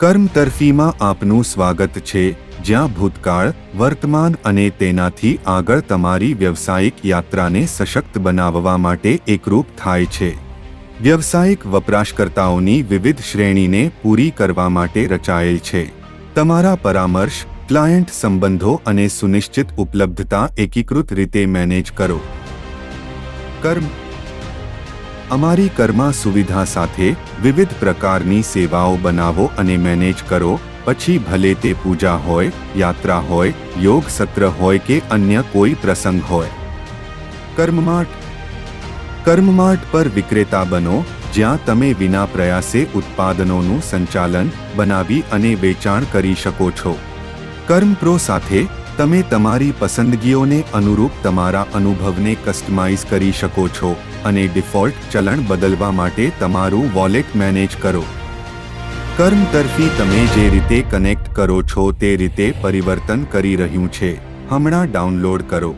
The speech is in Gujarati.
કર્મ તરફીમાં આપનું સ્વાગત છે. જ્યાં ભૂતકાળ, વર્તમાન અને તેનાથી આગળ તમારી વ્યવસાયિક યાત્રાને સશક્ત બનાવવા માટે એકરૂપ થાય છે. વ્યવસાયિક વપરાશકર્તાઓની વિવિધ શ્રેણીને પૂરી કરવા માટે રચાયેલ છે. તમારા પરામર્શ, ક્લાયન્ટ સંબંધો અને સુનિશ્ચિત ઉપલબ્ધતા એકીકૃત રીતે મેનેજ કરો. કર્મ અમારી કર્મા સુવિધા સાથે વિવિધ પ્રકારની સેવાઓ બનાવો અને મેનેજ કરો. પછી ભલે તે પૂજા હોય, યાત્રા હોય, યોગ સત્ર હોય કે અન્ય કોઈ પ્રસંગ હોય. કર્મમાટ કર્મમાટ પર વિક્રેતા બનો, જ્યાં તમે વિના પ્રયાસે ઉત્પાદનોનું સંચાલન, બનાવી અને વેચાણ કરી શકો છો. કર્મ પ્રો સાથે તમે તમારી પસંદગીઓને અનુરૂપ તમારા અનુભવને કસ્ટમાઇઝ કરી શકો છો અને ડિફોલ્ટ ચલણ બદલવા માટે તમારું વોલેટ મેનેજ કરો. કર્મ તરફી તમે જે રીતે કનેક્ટ કરો છો તે રીતે પરિવર્તન કરી રહ્યું છે. હમણાં ડાઉનલોડ કરો.